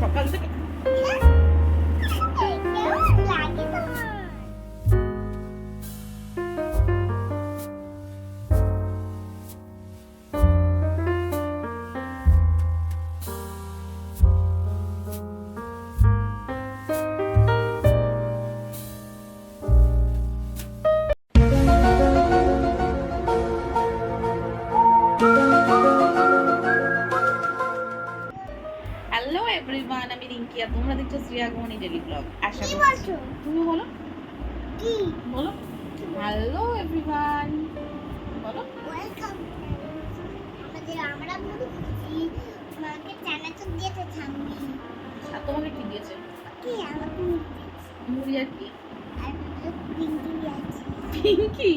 সকাল থেকে রিঙ্কি আর তোমরা দেখছ শ্রিয়া গমনি ডেলি ব্লগ আশা কি করছি। তুমি বলো। কি? বলো। হ্যালো এভরিওয়ান বলো। ওয়েলকাম আমাদের আমরা বলছি আমাকে চানাচুর দিয়েছে ঠাম্মি আর তোমাকে কি দিয়েছে? কি? আমাকে মুড়ি আর কি? আর পিঙ্কি পিঙ্কি?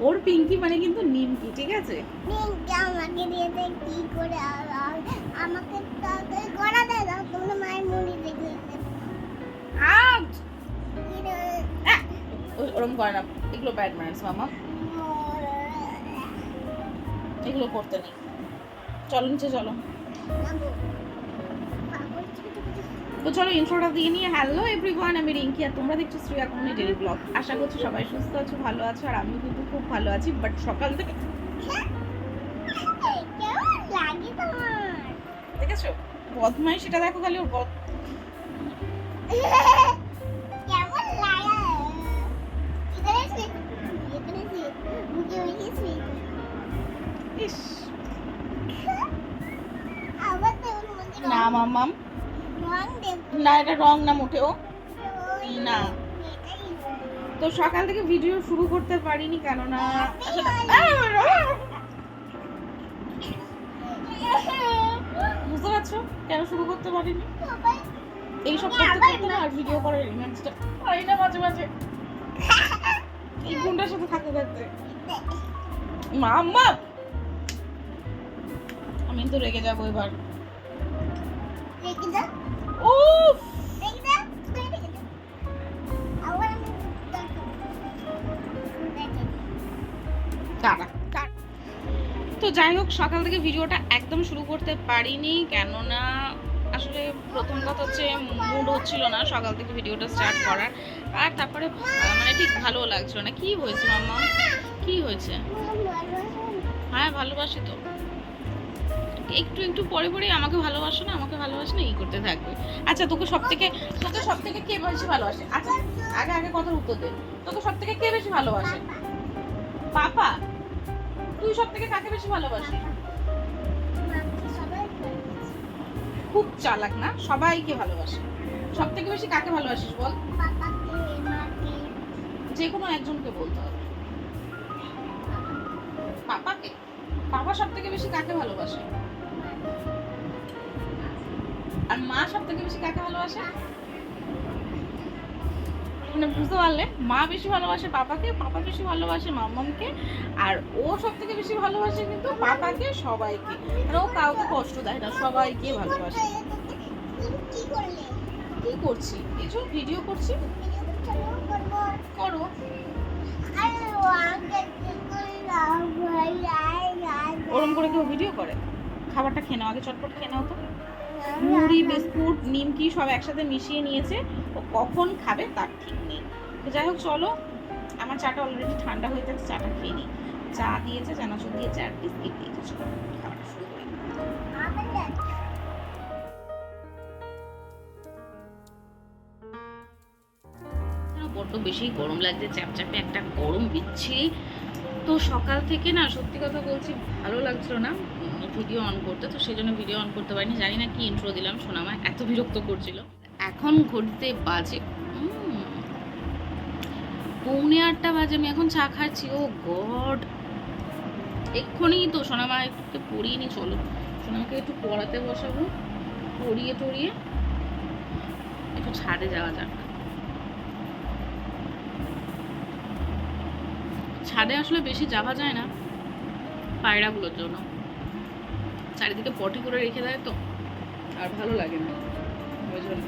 ওর পিঙ্কি মানে কিন্তু নিমকি ঠিক আছে? পিঙ্কি আমাকে দিয়েছে কি করে আমাকে তাড়াতাড়ি করা দেয় দাও তোমরা মায়ের মুড়ি দেখে আউট! ওরকম করে না এগুলো ব্যাড ম্যানার্স মামা। এগুলো করতে নেই। চলো নিচে চলো। তো চলো ইন্ট্রোটা দিয়ে নিয়ে হ্যালো এভরিওয়ান আমি রিঙ্কি আর তোমরা দেখছ শ্রিয়া কোমনি ডেলি ব্লগ আশা করছি সবাই সুস্থ আছো ভালো আছো আর আমিও কিন্তু খুব ভালো আছি বাট সকাল থেকে দেখেছ? বদমাই সেটা দেখো খালি ওর বদ এখানে এখানে না দেব না, এটা রং না মোটেও। না। তো সকাল থেকে ভিডিও শুরু করতে পারিনি কেননা বুঝতে পারছ? কেন শুরু করতে পারিনি? সবাই এই সব করতে করতে না আর ভিডিও করার রিমান্সটা পারি না মাঝে মাঝে। এই গুন্ডার সাথে থাকতে থাকতে। মাম্মা! আমি তো রেগে যাব এবার। যাই হোক, সকাল থেকে ভিডিওটা একদম শুরু করতে পারিনি, কেননা আসলে প্রথম কথা হচ্ছে মুড হচ্ছিল না, সকাল থেকে ভিডিওটা স্টার্ট করার। আর তারপরে মানে ঠিক ভালো লাগছিল না। কি হয়েছে মাম্মা? কি হয়েছে? হ্যাঁ ভালোবাসি তো। একটু একটু পরে পরে আমাকে ভালোবাসো না, আমাকে ভালোবাসো না, এই করতে থাকবে। আচ্ছা তোকে সব থেকে তোকে সব থেকে কে বেশি ভালোবাসে? আচ্ছা আগে আগে কথার উত্তর দে। তোকে সব থেকে কে বেশি ভালোবাসে? পাপা? তুই সব থেকে কাকে বেশি ভালোবাসিস? খুব চালাক না? সবাইকে ভালোবাসে। সব থেকে বেশি কাকে ভালোবাসিস বল? যে কোনো একজনকে বলতে হবে। পাপাকে? পাপা সব থেকে বেশি কাকে ভালোবাসে? আর মা সব থেকে বেশি কাকে ভালোবাসে? মানে বুঝতে পারলে, মা বেশি ভালোবাসে পাপাকে পাপা বেশি ভালোবাসে মামামকে আর ও সব থেকে বেশি ভালোবাসে কিন্তু পাপাকে, সবাইকে। আর ও কাউকে কষ্ট দেয় না, সবাইকে ভালোবাসে। কি করছি? কিছু ভিডিও করছি? করো। ওরম করে কেউ ভিডিও করে? খাবারটা খেয়ে নাও, আগে চটপট খেয়ে নাও তো। মুড়ি, বিস্কুট, নিমকি সব একসাথে মিশিয়ে নিয়েছে। ও কখন খাবে তার ঠিক নেই। তো যাই হোক, চলো। আমার চাটা অলরেডি ঠান্ডা হয়ে যাচ্ছে চাটা খেয়ে নিই। চা দিয়েছে, চানাচুর দিয়েছে, আর বিস্কিট দিয়েছে। চলো বড্ড বেশি গরম লাগছে, চ্যাপচ্যাপে একটা গরম বিচ্ছিরি। তো সকাল থেকে না, সত্যি কথা বলছি, ভালো লাগছিল না। ভিডিও অন করতে, তো সেই জন্য ভিডিও অন করতে পারিনি। জানি না কি ইন্ট্রো দিলাম শোনামায় এত বিরক্ত করছিল। এখন ঘড়িতে বাজে পৌনে আটটা বাজে, আমি এখন চা খাচ্ছি, ও গড। এক্ষুনি তো সোনামা একটু পড়িয়ে নি, চলো। সোনামাকে একটু পড়াতে বসাবো, পড়িয়ে টড়িয়ে একটু ছাদে যাওয়া যাক। ছাদে আসলে বেশি যাওয়া যায় না, পায়রাগুলোর জন্য। চারিদিকে পটি করে রেখে দেয় তো। আর ভালো লাগে না। ওই জন্য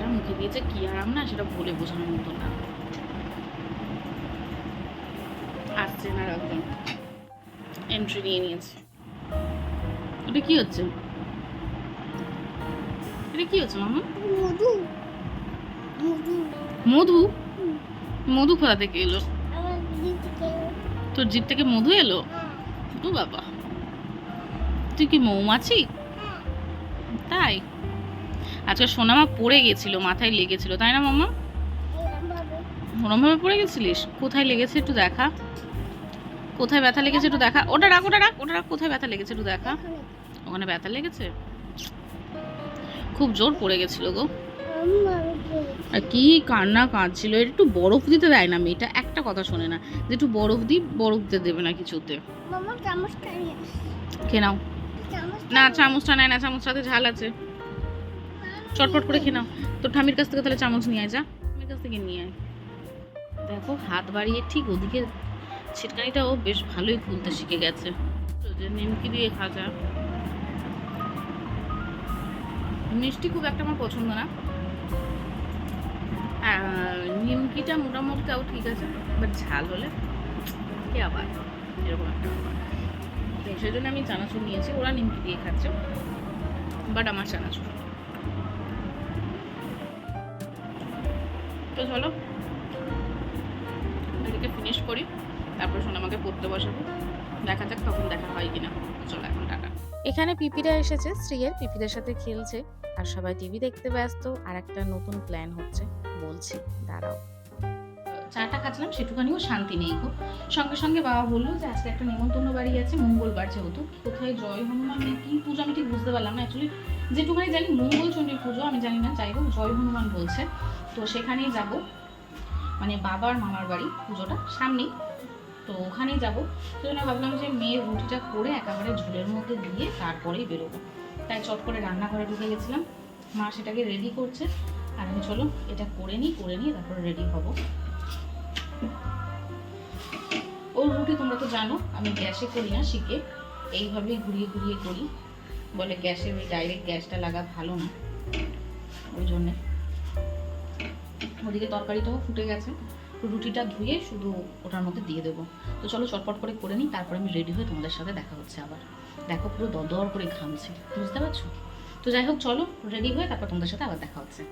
মেয়েটার মুখে দিয়েছে কি আরাম না, সেটা বলে বোঝানোর মতো না। আসছে না একদম এন্ট্রি নিয়ে নিয়েছে। এটা কি হচ্ছে? এটা কি হচ্ছে মামা? মধু। মধু। মধু? কোথা থেকে এলো? তোর জিপ থেকে মধু এলো? ও বাবা। তুই কি মৌমাছি? তাই? আজকে সোনামা পড়ে গেছিল মাথায় লেগেছিল তাই না মামা? ওরমভাবে পড়ে গেছিলিস? কোথায় লেগেছে একটু দেখা। কোথায় ব্যথা লেগেছে একটু দেখা। ওটা রাখ ওটা রাখ ওটা রাখ কোথায় ব্যথা লেগেছে একটু দেখা। ওখানে ব্যথা লেগেছে? খুব জোর পড়ে গেছিল গো। আর কি কান্না কাঁদছিল এটা একটু বরফ দিতে দেয় না মেয়েটা একটা কথা শোনে না যে একটু বরফ দিই বরফ দিতে দেবে না কিছুতে। খেয়ে নাও। না চামচটা নেয় না চামচটাতে ঝাল আছে। চটপট করে খেয়ে নাও। তোর ঠামির কাছ থেকে তাহলে চামচ নিয়ে আয় যা। ঠামির কাছ থেকে নিয়ে আয়। দেখো হাত বাড়িয়ে ঠিক ওদিকে ছিটকানিটাও বেশ ভালোই খুলতে শিখে গেছে। তো যে নিমকি দিয়ে খাজা। মিষ্টি খুব একটা আমার পছন্দ না। নিমকিটা মোটামুটি তাও ঠিক আছে বাট ঝাল হলে কে আবার? এরকম একটা ব্যাপার। সেই জন্য আমি চানাচুর নিয়েছি, ওরা নিমকি দিয়ে খাচ্ছে বাট আমার চানাচুর। তো চলো, এদিকে ফিনিশ করি, তারপর শোনো আমাকে পড়তে বসাবো। দেখা যাক তখন দেখা হয় কিনা। চলো এখন। এখানে পিপিরা এসেছে স্ত্রীয়ের পিপিদের সাথে খেলছে, আর সবাই টিভি দেখতে ব্যস্ত, আর একটা নতুন প্ল্যান হচ্ছে, বলছি, দাঁড়াও। চাটা খাচ্ছিলাম, সেটুখানিও শান্তি নেই গো। সঙ্গে সঙ্গে বাবা বলল যে, আজকে একটা নেমন্তন্ন বাড়ি আছে, মঙ্গলবার যেহেতু, কোথায় জয় হনুমান কি পুজো, আমি ঠিক বুঝতে পারলাম না অ্যাকচুয়ালি যেটুখানি জানি মঙ্গল চণ্ডীর পুজো, আমি জানি না, যাই হোক, জয় হনুমান বলছে। তো সেখানেই যাব। মানে বাবার মামার বাড়ি পুজোটা সামনেই। তো ওখানেই যাব। সেই জন্য ভাবলাম যে মেয়ের রুটিটা করে একেবারে ঝোলের মধ্যে দিয়ে তারপরেই বেরোবো। তাই চট করে রান্নাঘরে ঢুকে গেছিলাম। মা সেটাকে রেডি করছে। আর আমি চলো, এটা করে নিই, করে নিয়ে তারপরে রেডি হব। ওর রুটি তোমরা তো জানো, আমি গ্যাসে করি না শিখে। এইভাবেই ঘুরিয়ে ঘুরিয়ে করি। বলে গ্যাসে ওই ডাইরেক্ট গ্যাসটা লাগা ভালো না। ওই জন্যে। ওদিকে তরকারিটাও ফুটে গেছে। রুটিটা ধুয়ে শুধু ওটার মধ্যে দিয়ে দেবো। তো চলো চটপট করে করে নিই, তারপর আমি রেডি হয়ে তোমাদের সাথে দেখা হচ্ছে আবার। দেখো পুরো দরদর করে ঘামছে, বুঝতে পারছ? তো যাই হোক, চলো রেডি হয়ে তারপর তোমাদের সাথে আবার দেখা হচ্ছে।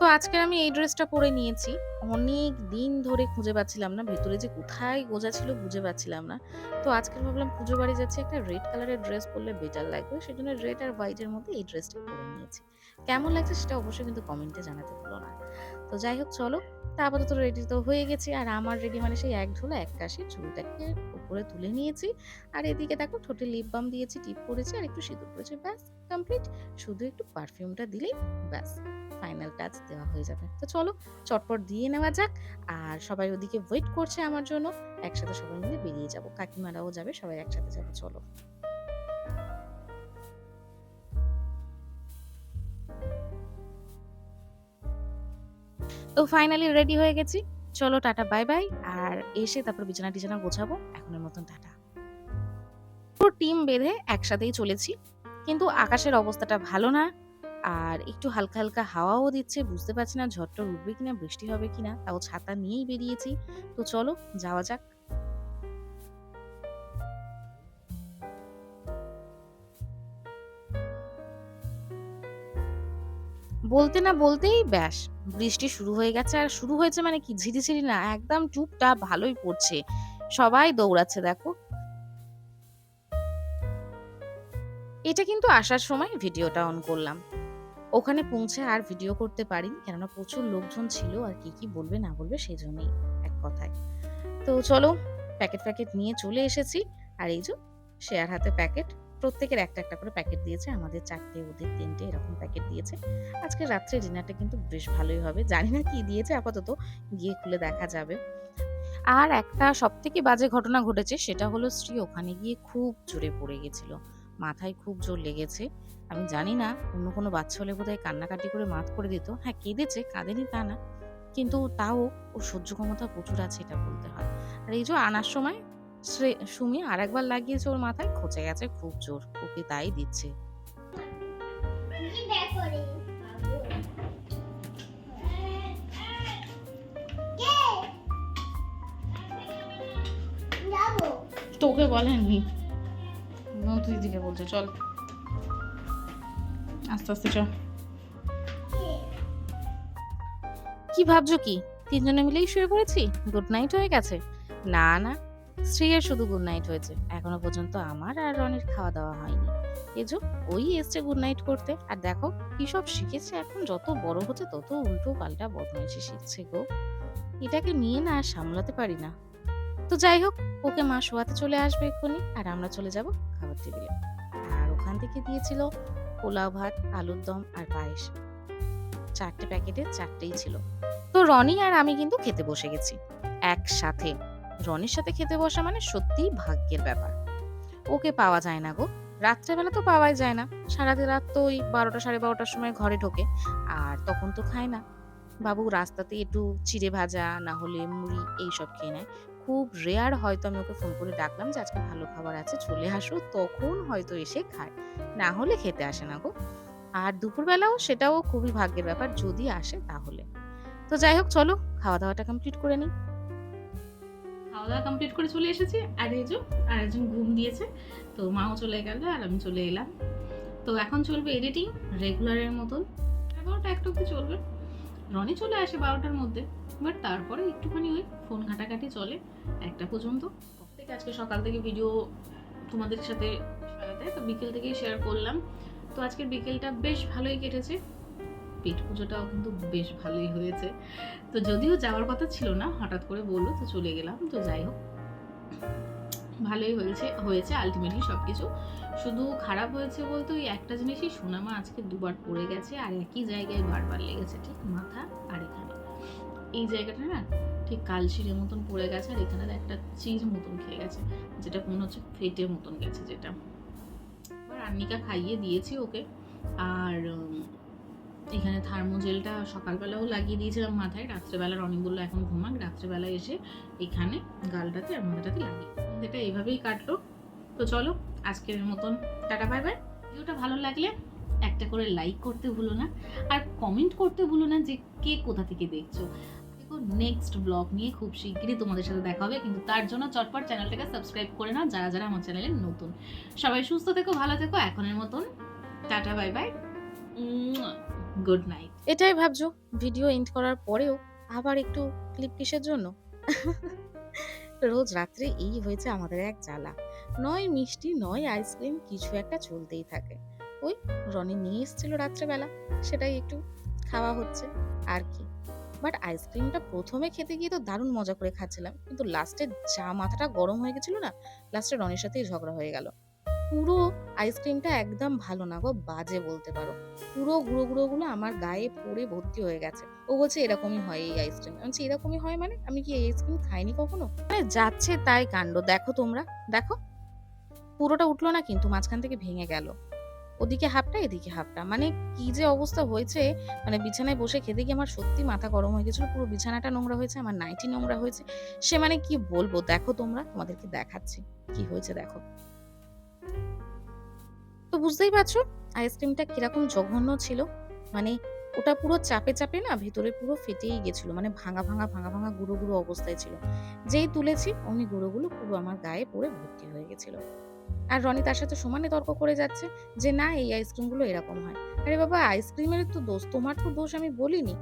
তো আজকে আমি এই ড্রেসটা পরে নিয়েছি। অনেক দিন ধরে খুঁজে পাচ্ছিলাম না, ভেতরে যে কোথায় গোজা ছিল বুঝে পাচ্ছিলাম না। তো আজকে ভাবলাম পুজো বাড়ি যাচ্ছে একটা রেড কালারের ড্রেস পরলে বেটার লাগবে, সেজন্য রেড আর হোয়াইটের মধ্যে এই ড্রেসটা পরে নিয়েছি। কেমন লাগছে সেটা অবশ্যই কিন্তু কমেন্টে জানাতে ভুলো না। তো যাই হোক, চলো। তা আপাতত রেডি তো হয়ে গেছি। আর আমার রেডি মানে সেই এক ঢোলা এক কাশি চুলটাকে উপরে তুলে নিয়েছি। আর এদিকে দেখো, ঠোঁটে লিপ বাম দিয়েছি টিপ করেছি, আর একটু সিঁদুর করেছি, ব্যাস কমপ্লিট শুধু একটু পারফিউমটা দিলেই, ব্যাস ফাইনাল টাচ দেওয়া হয়ে যাবে। তো চলো, চটপট দিয়ে নেওয়া যাক। আর সবাই ওদিকে ওয়েট করছে আমার জন্য। একসাথে সবাই মিলে বেরিয়ে যাব। কাকিমারাও যাবে, সবাই একসাথে যাবে, চলো। তো ফাইনালি রেডি হয়ে গেছি। চলো, টাটা বাই বাই আর এসে তারপর বিছানা টিছানা গোছাবো। এখনের মতন টাটা। পুরো টিম বেঁধে একসাথেই চলেছি। কিন্তু আকাশের অবস্থাটা ভালো না। আর একটু হালকা হালকা হাওয়াও দিচ্ছে। বুঝতে পারছি না ঝড়টা উঠবে কিনা, বৃষ্টি হবে কিনা। তাও ছাতা নিয়েই বেরিয়েছি। তো চলো, যাওয়া যাক। বলতে না বলতেই ব্যাস, বৃষ্টি শুরু হয়ে গেছে। আর শুরু হয়েছে মানে কি? ঝিরিঝিরি না, একদম চুপটা ভালোই পড়ছে। সবাই দৌড়াচ্ছে, দেখো। এটা কিন্তু আসার সময় ভিডিওটা অন করলাম। ওখানে পৌঁছে আর ভিডিও করতে পারিনি, কেননা প্রচুর লোকজন ছিল আর কি কি বলবে না বলবে সেই জন্যই এক কথায়। তো চলো প্যাকেট প্যাকেট নিয়ে চলে এসেছি। আর এই যে শেয়ার হাতে প্যাকেট। প্রত্যেকের একটা একটা করে প্যাকেট দিয়েছে। আমাদের চারটে, ওদের তিনটে এরকম প্যাকেট দিয়েছে। আজকে রাত্রে ডিনারটা কিন্তু বেশ ভালোই হবে। জানি না কি দিয়েছে, আপাতত গিয়ে খুলে দেখা যাবে। আর একটা সব থেকে বাজে ঘটনা ঘটেছে, সেটা হলো শ্রী ওখানে গিয়ে খুব জোরে পড়ে গেছিল। মাথায় খুব জোর লেগেছে। আমি জানি না, অন্য কোনো বাচ্চা হলে বোধহয় কান্নাকাটি করে মাত করে দিত। হ্যাঁ কেঁদেছে, কাঁদেনি তা না। কিন্তু তাও ওর সহ্য ক্ষমতা প্রচুর আছে এটা বলতে হয়। আর এই যে আনার সময় সুমি আর একবার লাগিয়েছে ওর মাথায়, খোঁচে গেছে খুব জোর। ওকে তাই দিচ্ছে। তোকে বলেননি? তুই দিকে বলছে, চল। আস্তে আস্তে চল কি ভাবছ কি? তিনজনে মিলেই শুয়ে পড়েছি? গুড নাইট হয়ে গেছে। না না। শ্রেয়ার শুধু গুড নাইট হয়েছে। এখনও পর্যন্ত আমার আর রনির খাওয়া দাওয়া হয়নি। এজো, ওই এসছে গুড নাইট করতে। আর দেখো, কি সব শিখেছে এখন। যত বড় হচ্ছে, তত উল্টো পাল্টা বদমাইশি শিখছে গো। এটাকে নিয়ে না আর সামলাতে পারি না। তো যাই হোক, ওকে মা শোয়াতে চলে আসবে এক্ষুনি। আর আমরা চলে যাব খাবার টেবিলে। আর ওখান থেকে দিয়েছিল পোলাও ভাত, আলুর দম আর পায়েস। চারটে প্যাকেটে চারটেই ছিল। তো রনি আর আমি কিন্তু খেতে বসে গেছি। একসাথে। রনির সাথে খেতে বসা মানে সত্যিই ভাগ্যের ব্যাপার। ওকে পাওয়া যায় না গো। রাত্রেবেলা তো পাওয়াই যায় না। সারাদিন রাত তো ওই বারোটা, সাড়ে বারোটার সময় ঘরে ঢোকে। আর তখন তো খায় না। বাবু রাস্তাতে একটু চিড়ে ভাজা, না হলে মুড়ি এইসব খেয়ে নেয়। খুব রেয়ার হয়তো আমি ওকে ফোন করে ডাকলাম যে, আজকে ভালো খাবার আছে, চলে আসো। তখন হয়তো এসে খায়। না হলে খেতে আসে না গো। আর দুপুরবেলাও সেটাও খুবই ভাগ্যের ব্যাপার। যদি আসে তাহলে। তো যাই হোক, চলো খাওয়া দাওয়াটা কমপ্লিট করে নিই। খাওয়া দাওয়া কমপ্লিট করে চলে এসেছি। আর এই যে আরেকজন ঘুম দিয়েছে, তো মাও চলে গেল আর আমি চলে এলাম। তো এখন চলবে এডিটিং রেগুলারের মতন। এগারোটা একটা অব্দি চলবে। রনি চলে আসে বারোটার মধ্যে বাট তারপরে একটুখানি ওই ফোন ঘাটাঘাটি চলে একটা পর্যন্ত। থেকে আজকে সকাল থেকে ভিডিও তোমাদের সাথে সারাতে তো বিকেল থেকেই শেয়ার করলাম। তো আজকের বিকেলটা বেশ ভালোই কেটেছে। পেট পুজোটাও কিন্তু বেশ ভালোই হয়েছে। তো যদিও যাওয়ার কথা ছিল না, হঠাৎ করে বলল, তো চলে গেলাম। তো যাই হোক, ভালোই হয়েছে হয়েছে আলটিমেটলি সব কিছু শুধু খারাপ হয়েছে বলতে ওই একটা জিনিসই সোনামা আজকে দুবার পড়ে গেছে আর একই জায়গায় বারবার লেগেছে, ঠিক মাথা আর এখানে। এই জায়গাটা না, ঠিক কালশিরের মতন পড়ে গেছে আর এখানে একটা চিজ মতন খেয়ে গেছে, যেটা মনে হচ্ছে ফেটে মতন গেছে যেটা। এবার আন্নিকা খাইয়ে দিয়েছি ওকে। আর এখানে থার্মোজেলটা সকালবেলাও লাগিয়ে দিয়েছিলাম মাথায় রাত্রেবেলা রনি বলল এখন ঘুমাক, রাত্রেবেলা এসে এখানে গালটাতে আর মাথাটাতে লাগিয়ে এটা এইভাবেই কাটলো। তো চলো, আজকের মতন টাটা বাই বাই ভিডিওটা ভালো লাগলে একটা করে লাইক করতে ভুলো না, আর কমেন্ট করতে ভুলো না যে কে কোথা থেকে দেখছ। দেখো নেক্সট ব্লগ নিয়ে খুব শিগগিরই তোমাদের সাথে দেখা হবে, কিন্তু তার জন্য চটপট চ্যানেলটাকে সাবস্ক্রাইব করে নাও, যারা যারা আমার চ্যানেলে নতুন। সবাই সুস্থ থেকো, ভালো থেকো, এখনের মতন। Tata bye bye good night এটাই ভাবছ? ভিডিও এন্ড করার পরেও আবার একটু ক্লিপ কিসের জন্য? রোজ রাত্রে এই হয়েছে আমাদের এক জ্বালা। নয় মিষ্টি, নয় আইসক্রিম, কিছু একটা চলতেই থাকে। ওই রনি নিয়ে এসেছিল রাত্রেবেলা, সেটাই একটু খাওয়া হচ্ছে। আর কি? বাট আইসক্রিমটা প্রথমে খেতে গিয়ে তো দারুণ মজা করে খাচ্ছিলাম। কিন্তু লাস্টে যা মাথাটা গরম হয়ে গেছিল না লাস্টে রনির সাথেই ঝগড়া হয়ে গেল। পুরো আইসক্রিমটা একদম ভালো না গো, বাজে বলতে পারো। পুরো গুঁড়ো গুঁড়ো গুলো আমার গায়ে পড়ে ভর্তি হয়ে গেছে। ও বলছে, এরকমই হয় এই আইসক্রিম। আমি এরকমই হয় মানে? আমি কি এই আইসক্রিম খাইনি কখনো? যাচ্ছে তাই কাণ্ড। দেখো তোমরা, দেখো। পুরোটা উঠল না কিন্তু মাঝখান থেকে ভেঙে গেল। ওদিকে হাফটা, এদিকে হাফটা। মানে কি যে অবস্থা হয়েছে মানে বিছানায় বসে খেতে গিয়ে আমার সত্যি মাথা গরম হয়ে গেছিল, পুরো বিছানাটা নোংরা হয়েছে, আমার নাইটি নোংরা হয়েছে। সে মানে কি বলব? দেখো তোমরা, তোমাদেরকে দেখাচ্ছি। কি হয়েছে দেখো। তো বুঝতেই পারছ আইসক্রিমটা কীরকম জঘন্য ছিল। মানে ওটা পুরো চাপে চাপে না ভেতরে পুরো ফেটেই গেছিল মানে ভাঙা ভাঙা ভাঙা ভাঙা গুঁড়ো গুঁড়ো অবস্থায় ছিল। যেই তুলেছি অমনি গুঁড়োগুলো পুরো আমার গায়ে পড়ে ভর্তি হয়ে গেছিল। আর রনি তার সাথে সমানে তর্ক করে যাচ্ছে যে, না, এই আইসক্রিমগুলো এরকম হয়। আরে বাবা আইসক্রিমের তো দোষ, তোমার তো দোষ আমি বলিনি।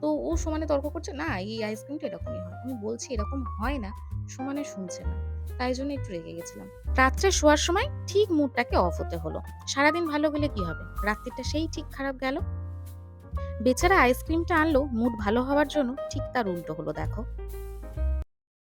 তো ও সমানে তর্ক করছে, না, এই আইসক্রিমটা এরকমই হয়। আমি বলছি, এরকম হয় না, সমানে শুনছে না। তাই জন্য একটু রেগে গেছিলাম। রাত্রে শোয়ার সময় ঠিক মুডটাকে অফ হতে হলো। সারাদিন ভালো গেলে কি হবে? রাত্রিটা সেই ঠিক খারাপ গেল? বেচারা আইসক্রিমটা আনলো, মুড ভালো হওয়ার জন্য ঠিক তার উল্টো হলো, দেখো।